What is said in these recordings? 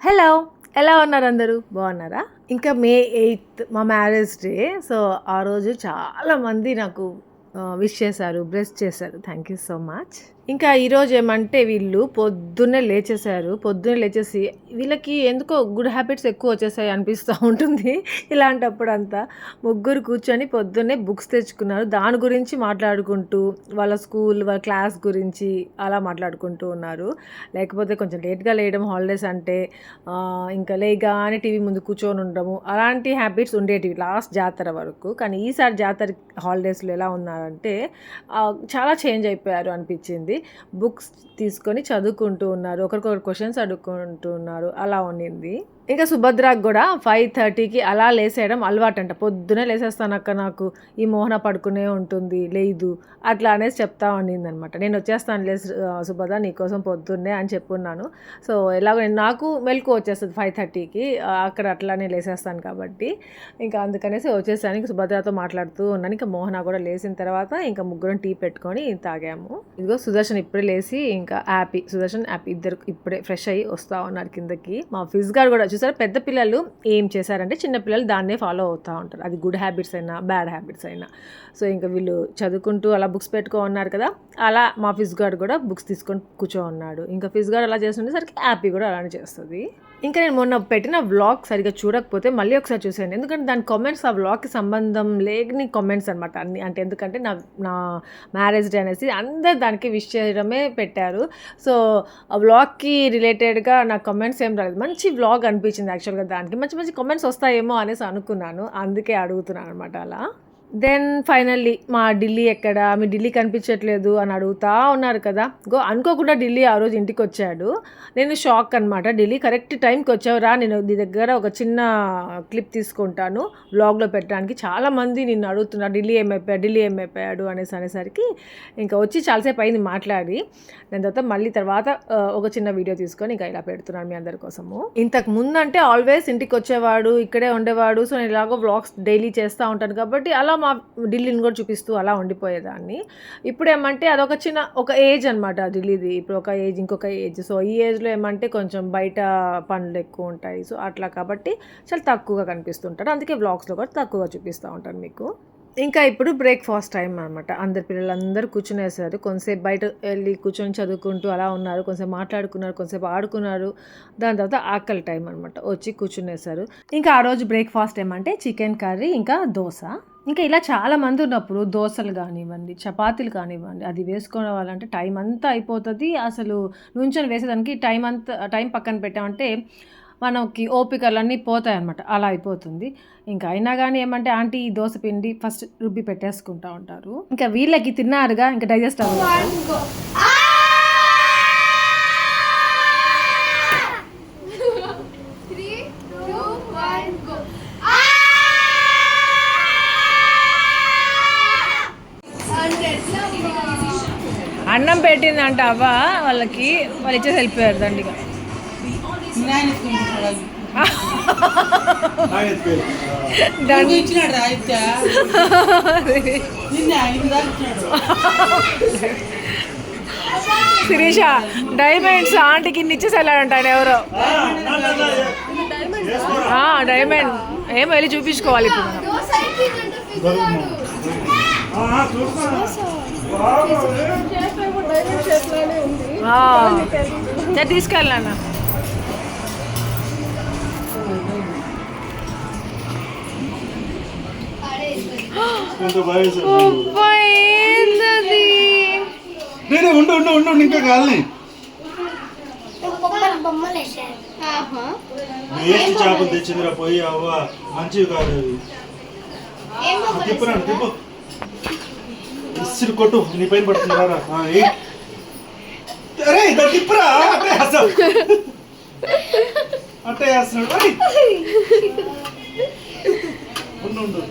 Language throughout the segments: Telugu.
హలో ఎలా ఉన్నారు అందరూ? బాగున్నారా? ఇంకా మే ఎయిత్ మా మ్యారేజ్ డే సో ఆ రోజు చాలా మంది నాకు విష్ చేశారు బ్లెస్ చేశారు. Thank you so much. ఇంకా ఈరోజు ఏమంటే వీళ్ళు పొద్దున్నే లేచేశారు. పొద్దున్నే లేచేసి వీళ్ళకి ఎందుకో గుడ్ హ్యాబిట్స్ ఎక్కువ వచ్చేసాయి అనిపిస్తూ ఉంటుంది ఇలాంటప్పుడు అంతా ముగ్గురు కూర్చొని పొద్దున్నే బుక్స్ తెచ్చుకున్నారు. దాని గురించి మాట్లాడుకుంటూ వాళ్ళ స్కూల్ వాళ్ళ క్లాస్ గురించి అలా మాట్లాడుకుంటూ ఉన్నారు. లేకపోతే కొంచెం లేట్గా లేయడం హాలిడేస్ అంటే ఇంకా లేగానే టీవీ ముందు కూర్చొని ఉండడము అలాంటి హ్యాబిట్స్ ఉండేటివి లాస్ట్ జాతర వరకు. కానీ ఈసారి జాతర హాలిడేస్లో ఎలా ఉన్నారంటే చాలా చేంజ్ అయిపోయారు అనిపించింది. బుక్స్ తీసుకొని చదువుకుంటూ ఉన్నారు. ఒకరికొకరు క్వశ్చన్స్ అడుగుకుంటున్నారు అలా ఉండింది. ఇంకా సుభద్రకు కూడా ఫైవ్ థర్టీకి అలా లేసేయడం అలవాటంట. పొద్దునే లేసేస్తాను అక్క నాకు ఈ మోహన పడుకునే ఉంటుంది లేదు అట్లా అనేసి చెప్తా ఉండింది అనమాట నేను వచ్చేస్తాను లే సుభద్ర నీకోసం పొద్దున్నే అని చెప్పున్నాను. సో ఎలాగో నేను- నాకు మెలకు వచ్చేస్తుంది ఫైవ్ థర్టీకి అక్కడ అట్లానే లేసేస్తాను కాబట్టి. ఇంకా అందుకనేసి వచ్చేసాను ఇంకా సుభద్రతో మాట్లాడుతూ ఉన్నాను. ఇంకా మోహన కూడా లేచిన తర్వాత ఇంకా ముగ్గురం టీ పెట్టుకొని తాగాము. ఇదిగో సుదర్శన్ ఇప్పుడే లేచి ఇంకా హ్యాపీ సుదర్శన్ హ్యాపీ ఇద్దరు ఇప్పుడే ఫ్రెష్ అయ్యి వస్తూ ఉన్నారు కిందకి. మా ఫిజ్ గారు కూడా చూసారు? పెద్ద పిల్లలు ఏం చేశారంటే చిన్నపిల్లలు దాన్నే ఫాలో అవుతూ ఉంటారు. అది గుడ్ హ్యాబిట్స్ అయినా బ్యాడ్ హ్యాబిట్స్ అయినా. సో ఇంకా వీళ్ళు చదువుకుంటూ అలా బుక్స్ పెట్టుకో ఉన్నారు కదా అలా మా ఫిజ్ గార్డ్ కూడా బుక్స్ తీసుకొని కూర్చో ఉన్నాడు ఇంకా ఫిజ్ గార్డ్ అలా చేస్తుండేసరికి హ్యాపీ కూడా అలానే చేస్తుంది. ఇంకా నేను మొన్న పెట్టిన వ్లాగ్ సరిగ్గా చూడకపోతే మళ్ళీ ఒకసారి చూసాను ఎందుకంటే దాని కామెంట్స్ ఆ వ్లాగ్కి సంబంధం లేని కామెంట్స్ అనమాట అన్ని. అంటే ఎందుకంటే నా నా మ్యారేజ్ డే అనేసి అందరు దానికి విష్ చేయడమే పెట్టారు. సో ఆ వ్లాగ్కి రిలేటెడ్గా నా కామెంట్స్ ఏం రాలేదు. మంచి వ్లాగ్ అనిపించింది యాక్చువల్గా దానికి. మంచి మంచి కామెంట్స్ వస్తాయేమో అనేసి అనుకున్నాను. అందుకే అడుగుతున్నాను అనమాట అలా. దెన్ ఫైనల్లీ మా ఢిల్లీ ఎక్కడ? మీ ఢిల్లీ కనిపించట్లేదు అని అడుగుతా ఉన్నారు కదా. గో అనుకోకుండా ఢిల్లీ ఆ రోజు ఇంటికి వచ్చాడు నేను షాక్ అనమాట ఢిల్లీ కరెక్ట్ టైంకి వచ్చావురా నేను నీ దగ్గర ఒక చిన్న క్లిప్ తీసుకుంటాను. బ్లాగ్లో పెట్టడానికి చాలామంది నిన్ను అడుగుతున్నారు. ఢిల్లీ ఏమైపోయాడు ఢిల్లీ ఏమైపోయాడు? అనేసి అనేసరికి ఇంకా వచ్చి చాలాసేపు అయింది మాట్లాడి. దాని తర్వాత మళ్ళీ తర్వాత ఒక చిన్న వీడియో తీసుకొని ఇంకా ఇలా పెడుతున్నాను మీ అందరి కోసము. ఇంతకు ముందు అంటే ఆల్వేస్ ఇంటికి వచ్చేవాడు ఇక్కడే ఉండేవాడు. సో నేను ఇలాగో వ్లాగ్స్ డైలీ చేస్తూ ఉంటాను కాబట్టి అలా మా ఢిల్లీని కూడా చూపిస్తూ అలా ఉండిపోయేదాన్ని. ఇప్పుడు ఏమంటే అదొక చిన్న ఒక ఏజ్ అనమాట ఢిల్లీది. ఇప్పుడు ఒక ఏజ్ ఇంకొక ఏజ్. సో ఈ ఏజ్లో ఏమంటే కొంచెం బయట పనులు ఎక్కువ ఉంటాయి. సో అట్లా కాబట్టి చాలా తక్కువగా కనిపిస్తుంటారు అందుకే వ్లాగ్స్లో కూడా తక్కువగా చూపిస్తూ ఉంటాను మీకు. ఇంకా ఇప్పుడు బ్రేక్ఫాస్ట్ టైం అనమాట అందరు పిల్లలందరూ కూర్చునేసారు కొంతసేపు బయట వెళ్ళి కూర్చొని చదువుకుంటూ అలా ఉన్నారు. కొంతసేపు మాట్లాడుకున్నారు కొంతసేపు ఆడుకున్నారు. దాని తర్వాత ఆకలి టైం అనమాట వచ్చి కూర్చునేసారు ఇంకా ఆ రోజు బ్రేక్ఫాస్ట్ ఏమంటే చికెన్ కర్రీ ఇంకా దోశ. ఇంకా ఇలా చాలా మంది ఉన్నప్పుడు దోశలు కానివ్వండి చపాతీలు కానివ్వండి అది వేసుకోవాలంటే టైం అంతా అయిపోతుంది. అసలు నుంచొని వేసేదానికి టైం అంతా టైం పక్కన పెట్టామంటే మనకి ఓపికలన్నీ పోతాయి అన్నమాట అలా అయిపోతుంది. ఇంకా అయినా కానీ ఏమంటే ఆంటీ ఈ దోశ పిండి ఫస్ట్ రుబ్బి పెట్టేసుకుంటా ఉంటారు. ఇంకా వీళ్ళకి తిన్నారుగా ఇంకా డైజెస్ట్ అవ్వదు. అన్నం పెట్టిందంట అవ్వ వాళ్ళకి. వాళ్ళు ఇచ్చేసి వెళ్ళిపోయారు దండిగా. ఇచ్చినాడు నిన్న ఐదు దాకా శిరీష డైమండ్స్ ఆంటీకి ఇన్ని ఇచ్చేసి వెళ్ళాడంట ఆయన ఎవరో. డైమండ్ ఏం వెళ్ళి చూపించుకోవాలి ఇప్పుడు నేను తీసుకెళ్ళాను నేనే ఉండు ఉండు ఉండు ఉండు, ఇంకా వేసారు వేస్ట్ చేపలు తెచ్చిందిరా పోయి అవ్వ. మంచివి కాదు అవి. తిప్పురాను తిప్పు ఇసురు కొట్టు నీ పైన పడుతుంది రారా. ఆ, ఏయ్. అరే ఇదో తిప్పురా. అట్టే వేస్తావు. అట్టే వేస్తున్నాడు. ఏయ్. ఉండు ఉండు.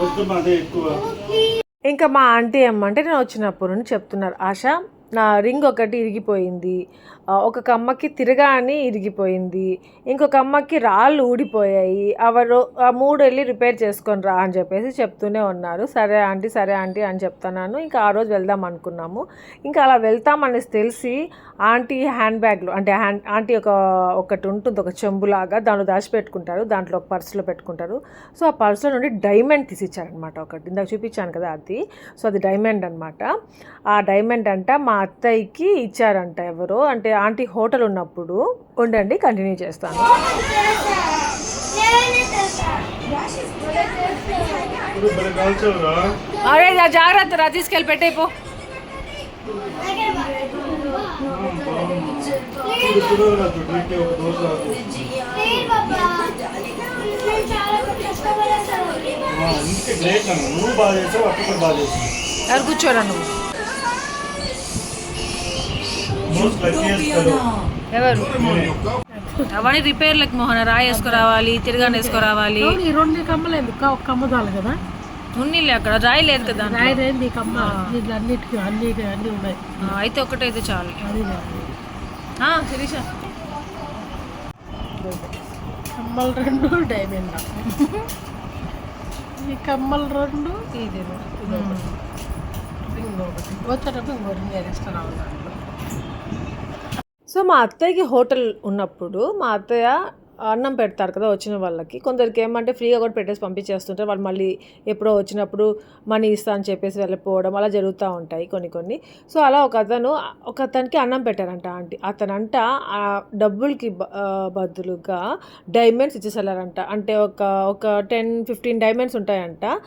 నేను ఇంకా మా ఆంటీ ఏమంటే నేను వచ్చినప్పటి నుండి చెప్తున్నారు ఆశ నా రింగ్ ఒకటి ఇరిగిపోయింది. ఒక కమ్మకి తిరగాని ఇరిగిపోయింది. ఇంకొక అమ్మకి రాళ్ళు ఊడిపోయాయి. అవరు ఆ మూడు వెళ్ళి రిపేర్ చేసుకొని రా అని చెప్పేసి చెప్తూనే ఉన్నారు. సరే ఆంటీ సరే ఆంటీ అని చెప్తున్నాను. ఇంకా ఆ రోజు వెళ్దాం అనుకున్నాము. ఇంకా అలా వెళ్తామనేసి తెలిసి ఆంటీ హ్యాండ్ బ్యాగ్లో అంటే హ్యాండ్ ఆంటీ ఒక ఒకటి ఉంటుంది ఒక చెంబులాగా దాంట్లో దాచిపెట్టుకుంటారు. దాంట్లో ఒక పర్సులో పెట్టుకుంటారు. సో ఆ పర్సులో నుండి డైమండ్ తీసిచ్చారనమాట ఒకటి. ఇందాక చూపించాను కదా అది. సో అది డైమండ్ అనమాట ఆ డైమండ్ అంట మా అత్తయ్యకి ఇచ్చారంట ఎవరో. అంటే ఆంటీ హోటల్ ఉన్నప్పుడు. ఉండండి కంటిన్యూ చేస్తాను. అరే జాగ్రత్త రా తీసుకెళ్ళి పెట్టేపో ఎవరు కూర్చోరా నువ్వు. ఎవరు? అవన్నీ రిపేర్లకు మోహన రాయి వేసుకురావాలి తిరగానే వేసుకురావాలి. ఈ రెండు కమ్మలు ఎందుకు ఒక కమ్మ చాలు కదా? ఉన్నిలే అక్కడ రాయి లేదు కదా రాయి రేంది ఈ కమ్మ దీంట్లో అన్నిటికీ అన్ని అన్నీ ఉన్నాయి. అయితే ఒకటైతే చాలు. శిరీష. కమ్మలు రెండు డైమండ్. ఈ కమ్మలు రెండు ఇది వచ్చేటప్పుడు ఇంకో రింగ్ వేరేస్తా రావాలి. దాంట్లో సో మా అత్తయ్యకి హోటల్ ఉన్నప్పుడు మా అత్తయ్య అన్నం పెడతారు కదా వచ్చిన వాళ్ళకి. కొందరికి ఏమంటే ఫ్రీగా కూడా పెట్టేసి పంపించేస్తుంటారు. వాళ్ళు మళ్ళీ ఎప్పుడో వచ్చినప్పుడు మనీ ఇస్తా అని చెప్పేసి వెళ్ళిపోవడం అలా జరుగుతూ ఉంటాయి కొన్ని కొన్ని. సో అలా ఒక అతను ఒక అతనికి అన్నం పెట్టారంట ఆంటీ. అతనంట ఆ డబ్బులకి బ- బదులుగా డైమండ్స్ ఇచ్చేసేళ్ళారంట అంటే ఒక ఒక టెన్ ఫిఫ్టీన్ డైమండ్స్ ఉంటాయంట.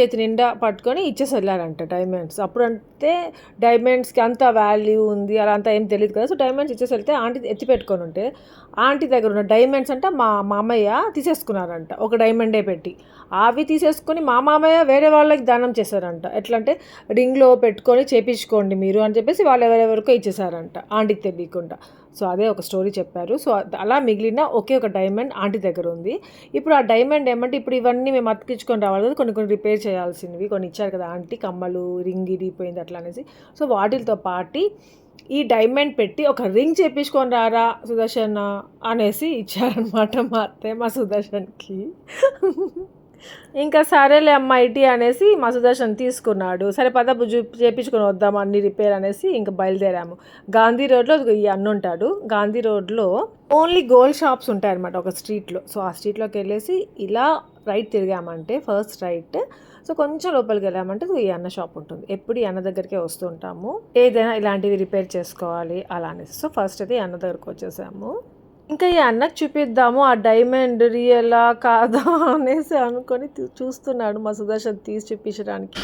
చేతి నిండా పట్టుకొని ఇచ్చేసెళ్ళారంట డైమండ్స్. అప్పుడంటే డైమండ్స్కి అంత వాల్యూ ఉంది అలా అంతా ఏం తెలియదు కదా. సో డైమండ్స్ ఇచ్చేసి వెళ్తే ఆంటీ ఎత్తి పెట్టుకొని ఉంటే ఆంటీ దగ్గర ఉన్న డైమండ్స్ అంట మా మామయ్య తీసేసుకున్నారంట. ఒక డైమండే పెట్టి. అవి తీసేసుకొని మా మామయ్య వేరే వాళ్ళకి దానం చేశారంట. ఎట్లా అంటే రింగ్లో పెట్టుకొని చేపించుకోండి మీరు అని చెప్పేసి వాళ్ళు ఎవరెవరికో ఇచ్చేసారంట ఆంటీకి తెలియకుండా. సో అదే ఒక స్టోరీ చెప్పారు. సో అలా మిగిలిన ఒకే ఒక డైమండ్ ఆంటీ దగ్గర ఉంది. ఇప్పుడు ఆ డైమండ్ ఏమంటే ఇప్పుడు ఇవన్నీ మేము అతికించుకొని రావాలి కదా కొన్ని కొన్ని రిపేర్ చేయాల్సినవి కొన్ని ఇచ్చారు కదా ఆంటీ కమ్మలు రింగ్ ఇరిగిపోయింది అట్లా అనేసి. సో వాటితో పాటి ఈ డైమండ్ పెట్టి ఒక రింగ్ చేపించుకొని రారా సుదర్శన్ అనేసి ఇచ్చారనమాట మా అత్తయ్య మా సుదర్శన్కి. ఇంకా సరేలే అమ్మ ఇటీ అనేసి మా సుదర్శన్ తీసుకున్నాడు. సరే పద బుజ్జు చేపించుకొని వద్దాం అన్ని రిపేర్ అనేసి ఇంకా బయలుదేరాము. గాంధీ రోడ్లో ఈ అన్న ఉంటాడు. గాంధీ రోడ్లో ఓన్లీ గోల్డ్ షాప్స్ ఉంటాయన్నమాట ఒక స్ట్రీట్లో. సో ఆ స్ట్రీట్లోకి వెళ్ళేసి ఇలా రైట్ తిరిగామంటే ఫస్ట్ రైట్. సో కొంచెం లోపలికి వెళ్ళామంటే ఈ అన్న షాప్ ఉంటుంది. ఎప్పుడు ఈ అన్న దగ్గరికే వస్తుంటాము ఏదైనా ఇలాంటివి రిపేర్ చేసుకోవాలి అలా అనేసి. సో ఫస్ట్ అయితే ఈ అన్న దగ్గరకు వచ్చేసాము. ఇంకా ఈ అన్నకు చూపిద్దాము ఆ డైమండ్ రియలా కాదా అనేసి అనుకొని చూస్తున్నాడు మా సుదర్శన్ తీసి చూపించడానికి.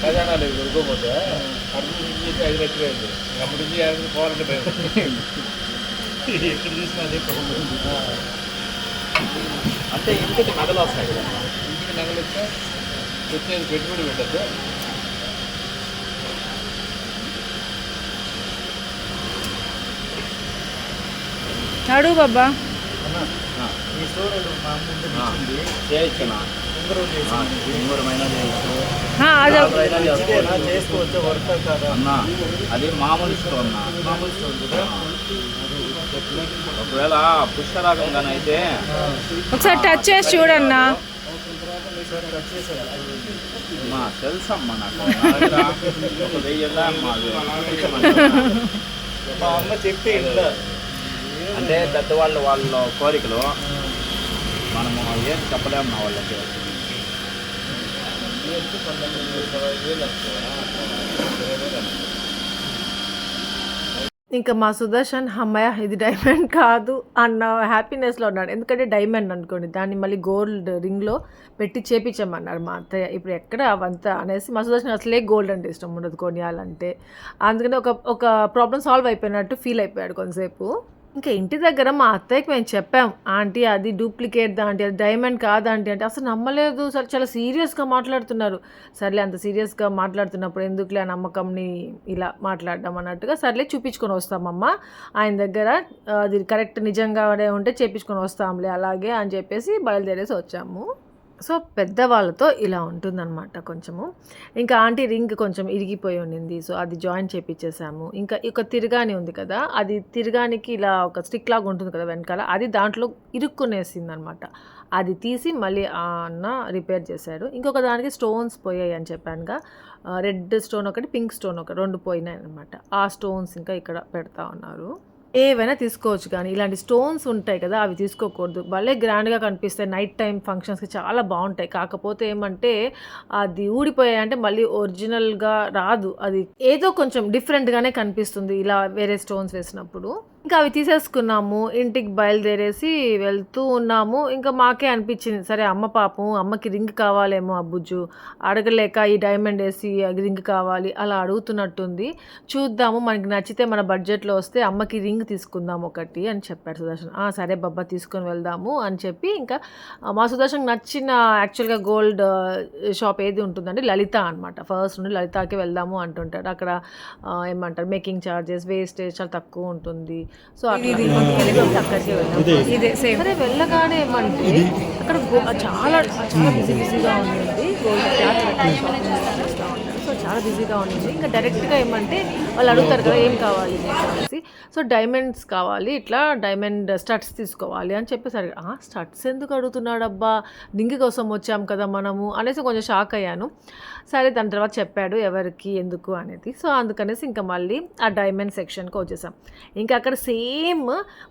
ఖజానా లేదు అటు నుంచి చేసి ఐదు లక్షలు అయింది. అప్పటి నుంచి యాభై పోవాలంటే భయం. ఎక్కడ చూసినా అదే ప్రాబ్లం అంటే ఇంటికి నగలు వస్తాయి కదా. నగలు వస్తే వచ్చేది పెట్టుబడి పెట్టద్దు అడుగు బాబా. ఈ స్టోర్ అది మామూలు స్టోర్ అన్నా. మామూలు స్టోర్ కదా. ఒకవేళ పుష్కరాగం కానీ అయితే ఒకసారి టచ్ చేసి చూడన్నా. మా తెలుసమ్మా నాకు నా దగ్గర ఒక వెయ్యిలా మా మా అమ్మ చెప్తే ఇంట్లో అంటే పెద్దవాళ్ళు వాళ్ళ కోరికలు మనము ఏం చెప్పలేము నా వాళ్ళకి ఇంకా మా సుదర్శన్ అమ్మాయ ఇది డైమండ్ కాదు అన్న హ్యాపీనెస్లో ఉన్నాడు. ఎందుకంటే డైమండ్ అనుకోండి దాన్ని మళ్ళీ గోల్డ్ రింగ్లో పెట్టి చేపించమన్నారు మా అత్తయ్య. ఇప్పుడు ఎక్కడ అవంతా అనేసి మా సుదర్శన్ అసలే గోల్డ్ అంటే ఇష్టం ఉండదు కొనియాలంటే. అందుకని ఒక ఒక ప్రాబ్లం సాల్వ్ అయిపోయినట్టు ఫీల్ అయిపోయాడు కొంతసేపు. ఇంకా ఇంటి దగ్గర మా అత్తయ్యకి మేము చెప్పాం ఆంటీ అది డూప్లికేట్ ఆంటీ అది డైమండ్ కాదంటీ అంటే అసలు నమ్మలేదు. సరే చాలా సీరియస్గా మాట్లాడుతున్నారు. సర్లే అంత సీరియస్గా మాట్లాడుతున్నప్పుడు ఎందుకులే ఆ నమ్మకంని ఇలా మాట్లాడడం అన్నట్టుగా సర్లే చూపించుకొని వస్తామమ్మా. ఆయన దగ్గర అది కరెక్ట్ నిజంగానే ఉంటే చేపించుకొని వస్తాంలే అలాగే అని చెప్పేసి బయలుదేరేసి వచ్చాము. సో పెద్దవాళ్ళతో ఇలా ఉంటుందన్నమాట కొంచెము. ఇంకా ఆంటీ రింగ్ కొంచెం ఇరిగిపోయి ఉండింది. సో అది జాయిన్ చేపించేసాము ఇంకా ఒక తిరగాని ఉంది కదా అది తిరగానికి ఇలా ఒక స్టిక్ లాగా ఉంటుంది కదా వెనకాల అది దాంట్లో ఇరుక్కునేసింది అనమాట అది తీసి మళ్ళీ ఆ అన్న రిపేర్ చేశాడు. ఇంకొక దానికి స్టోన్స్ పోయాయి అని చెప్పానుగా రెడ్ స్టోన్ ఒకటి పింక్ స్టోన్ ఒకటి రెండు పోయినాయి అనమాట ఆ స్టోన్స్ ఇంకా ఇక్కడ పెడతా ఉన్నారు. ఏవైనా తీసుకోవచ్చు కానీ ఇలాంటి స్టోన్స్ ఉంటాయి కదా అవి తీసుకోకూడదు. భలే గ్రాండ్గా కనిపిస్తాయి. నైట్ టైం ఫంక్షన్స్కి చాలా బాగుంటాయి. కాకపోతే ఏమంటే అది ఊడిపోయాయి అంటే మళ్ళీ ఒరిజినల్గా రాదు. అది ఏదో కొంచెం డిఫరెంట్గానే కనిపిస్తుంది ఇలా వేరే స్టోన్స్ వేసినప్పుడు. ఇంకా అవి తీసేసుకున్నాము ఇంటికి బయలుదేరేసి వెళ్తూ ఉన్నాము. ఇంకా మాకే అనిపించింది సరే అమ్మ పాపం అమ్మకి రింగ్ కావాలేమో అబ్బుజ్జు అడగలేక ఈ డైమండ్ వేసి రింగ్ కావాలి అలా అడుగుతున్నట్టుంది. చూద్దాము మనకి నచ్చితే మన బడ్జెట్లో వస్తే అమ్మకి రింగ్ తీసుకుందాం ఒకటి అని చెప్పాడు సుదర్శన్. సరే బాబా తీసుకొని వెళ్దాము అని చెప్పి ఇంకా మా సుదర్శన్ నచ్చిన యాక్చువల్గా గోల్డ్ షాప్ ఏది ఉంటుందంటే లలిత అనమాట ఫస్ట్ నుండి లలితాకి వెళ్దాము అంటుంటాడు. అక్కడ ఏమంటారు మేకింగ్ ఛార్జెస్ వేస్టేజ్ చాలా తక్కువ ఉంటుంది. సో అక్కడికి ఇదే సేమ్. సరే వెళ్ళగానే ఏమంటే అక్కడ చాలా చాలా బిజీ బిజీగా క్లాత్ సో చాలా బిజీగా ఉంది ఇంకా డైరెక్ట్గా ఏమంటే వాళ్ళు అడుగుతారు కదా ఏం కావాలి? చెప్పేసి సో డైమండ్స్ కావాలి ఇట్లా డైమండ్ స్టడ్స్ తీసుకోవాలి అని చెప్పేసరి ఆ స్టడ్స్ ఎందుకు అడుగుతున్నాడబ్బా? డింగి కోసం వచ్చాం కదా మనము అనేసి కొంచెం షాక్ అయ్యాను. సరే దాని తర్వాత చెప్పాడు ఎవరికి ఎందుకు అనేది. సో అందుకనేసి ఇంకా మళ్ళీ ఆ డైమండ్ సెక్షన్కి వచ్చేసాం. ఇంకా అక్కడ సేమ్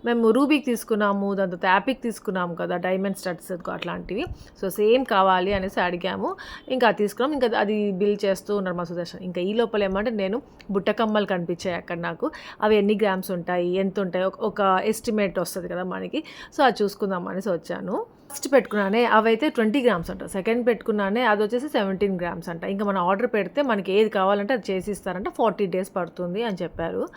మేము రూబీకి తీసుకున్నాము దాని తర్వాత యాపిక్ తీసుకున్నాము కదా డైమండ్ స్టడ్స్ అట్లాంటివి. సో సేమ్ కావాలి అనేసి అడిగాము. ఇంకా తీసుకున్నాం. ఇంకా అది బిల్ చేస్తూ ఉన్నారు మా సుదర్శన్. ఇంకా ఈ లోపల ఏమంటే నేను బుట్టకమ్మలు కనిపించాయి అక్కడ నాకు. అవి ఎన్ని గ్రామ్స్ ఉంటాయి ఎంత ఉంటాయి ఒక- ఎస్టిమేట్ వస్తుంది కదా మనకి. సో అది చూసుకుందాం అనేసి వచ్చాను. ఫస్ట్ పెట్టుకున్నానే అవైతే ట్వంటీ గ్రామ్స్ అంట. సెకండ్ పెట్టుకున్నానే అది వచ్చేసి సెవెంటీన్ గ్రామ్స్ అంట. ఇంకా మనం ఆర్డర్ పెడితే మనకి ఏది కావాలంటే అది చేసి ఇస్తారంట ఫార్టీ డేస్ పడుతుంది అని చెప్పారు.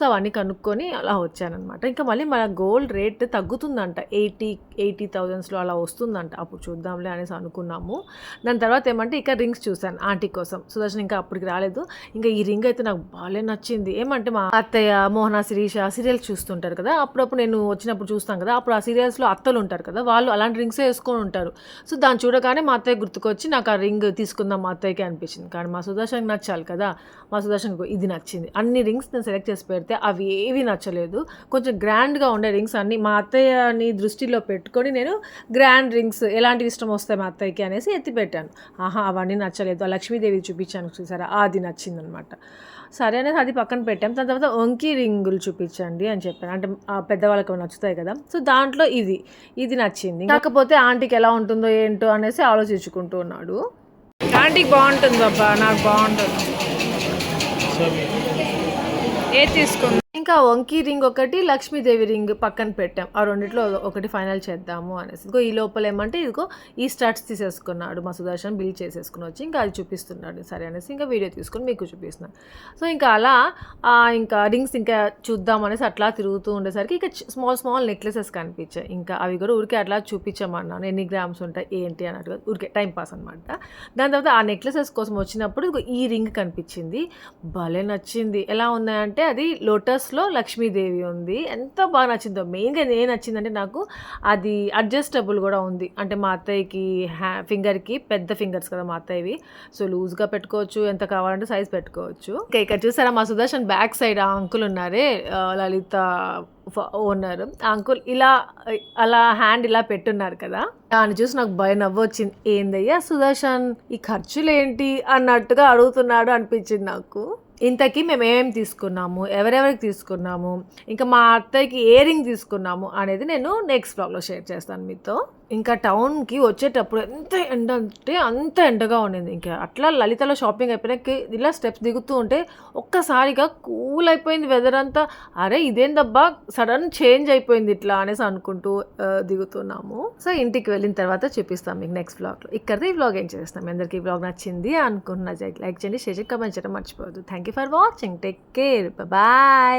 సో అవన్నీ కనుక్కొని అలా వచ్చానమాట ఇంకా మళ్ళీ మన గోల్డ్ రేట్ తగ్గుతుందంట. ఎయిటీ ఎయిటీ థౌజండ్స్లో అలా వస్తుందంట. అప్పుడు చూద్దాంలే అనేసి అనుకున్నాము. దాని తర్వాత ఏమంటే ఇక రింగ్స్ చూశాను ఆంటీ కోసం. సుదర్శన్ ఇంకా అప్పటికి రాలేదు. ఇంకా ఈ రింగ్ అయితే నాకు బాగా నచ్చింది. ఏమంటే మా అత్తయ్య మోహన్ శిరీష సీరియల్స్ చూస్తుంటారు కదా అప్పుడప్పుడు నేను వచ్చినప్పుడు చూస్తాను కదా అప్పుడు ఆ సీరియల్స్లో అత్తలు ఉంటారు కదా వాళ్ళు అలాంటి రింగ్సే వేసుకొని ఉంటారు. సో దాన్ని చూడగానే మా అత్తయ్య గుర్తుకొచ్చి నాకు ఆ రింగ్ తీసుకుందాం మా అత్తయ్యకి అనిపించింది. కానీ మా సుదర్శన్కి నచ్చాలి కదా మా సుదర్శన్కి ఇది నచ్చింది. అన్ని రింగ్స్ నేను సెలెక్ట్ చేసి పెడితే అవి ఏవి నచ్చలేదు. కొంచెం గ్రాండ్గా ఉండే రింగ్స్ అన్ని మా అత్తయ్యని దృష్టిలో పెట్టుకొని నేను గ్రాండ్ రింగ్స్ ఎలాంటివి ఇష్టం వస్తాయి మా అత్తయ్యకి అనేసి ఎత్తి పెట్టాను. ఆహా అవన్నీ నచ్చలేదు. ఆ లక్ష్మీదేవి చూపించాను చూసారా? అది నచ్చిందనమాట. సరే అనేది అది పక్కన పెట్టాం. దాని తర్వాత వంకీ రింగులు చూపించండి అని చెప్పాను. అంటే ఆ పెద్దవాళ్ళకి నచ్చుతాయి కదా? సో దాంట్లో ఇది ఇది నచ్చింది. కాకపోతే ఆంటీకి ఎలా ఉంటుందో ఏంటో అనేసి ఆలోచించుకుంటూ ఉన్నాడు. ఆంటీకి బాగుంటుంది బాబా నాకు బాగుంటుంది. ఏ తీసుకుంది ఇంకా వంకీ రింగ్ ఒకటి లక్ష్మీదేవి రింగ్ పక్కన పెట్టాం. ఆ రెండిట్లో ఒకటి ఫైనల్ చేద్దాము అనేసి. ఇంకో ఈ లోపల ఏమంటే ఇదిగో ఈ స్టార్ట్స్ తీసేసుకున్నాడు మా సుదర్శన్ బిల్ చేసేసుకుని వచ్చి ఇంకా అది చూపిస్తున్నాడు. సరే అనేసి ఇంకా వీడియో తీసుకొని మీకు చూపిస్తున్నాను. సో ఇంకా అలా ఇంకా రింగ్స్ ఇంకా చూద్దాం అనేసి అట్లా తిరుగుతూ ఉండేసరికి ఇంకా స్మాల్ స్మాల్ నెక్లెసెస్ కనిపించాయి. ఇంకా అవి కూడా ఊరికే అట్లా చూపించమన్నాను. ఎన్ని గ్రామ్స్ ఉంటాయి ఏంటి అన్నట్టు ఊరికే టైం పాస్ అనమాట దాని తర్వాత ఆ నెక్లెసెస్ కోసం వచ్చినప్పుడు ఈ రింగ్ కనిపించింది. భలే నచ్చింది. ఎలా ఉన్నాయంటే అది లోటస్లో లక్ష్మీదేవి ఉంది. ఎంత బాగా నచ్చిందో. మెయిన్గా ఏం నచ్చిందంటే నాకు అది అడ్జస్టబుల్ కూడా ఉంది. అంటే మా అత్తయ్యకి హ్యా ఫింగర్కి పెద్ద ఫింగర్స్ కదా మా అత్తయ్యవి. సో లూజ్గా పెట్టుకోవచ్చు. ఎంత కావాలంటే సైజ్ పెట్టుకోవచ్చు. ఇంకా ఇక్కడ చూసారా మా సుదర్శన్ బ్యాక్ సైడ్ ఆ అంకుల్ ఉన్నారే లలిత ఓనర్ అంకుల్ ఇలా అలా హ్యాండ్ ఇలా పెట్టున్నారు కదా. దాన్ని చూసి నాకు భయం నవ్వొచ్చింది. ఏందయ్యా సుదర్శన్ ఈ ఖర్చులేంటి అన్నట్టుగా అడుగుతున్నాడు అనిపించింది నాకు. ఇంతకీ మేము ఏమేమి తీసుకున్నాము? ఎవరెవరికి తీసుకున్నాము? ఇంకా మా అత్తయ్యకి ఏ రింగ్ తీసుకున్నాము? అనేది నేను నెక్స్ట్ బ్లాగ్లో షేర్ చేస్తాను మీతో. ఇంకా టౌన్కి వచ్చేటప్పుడు ఎంత ఎండ అంటే అంత ఎండగా ఉండింది. ఇంకా అట్లా లలితలో షాపింగ్ అయిపోయినాక ఇలా స్టెప్స్ దిగుతూ ఉంటే ఒక్కసారిగా కూల్ అయిపోయింది వెదర్ అంతా. అరే ఇదేందబ్బా? సడన్ చేంజ్ అయిపోయింది ఇట్లా అనేసి అనుకుంటూ దిగుతున్నాము. సో ఇంటికి వెళ్ళిన తర్వాత చూపిస్తాం మీకు నెక్స్ట్ బ్లాగ్లో ఇక్కడదే ఈ బ్లాగ్ ఏం చేస్తాం అందరికీ ఈ బ్లాగ్ నచ్చింది అనుకుంటున్నా లైక్ చేయండి షేర్ చేయండి కమెంట్ చేయడం మర్చిపోవద్దు. Thank you for watching take care bye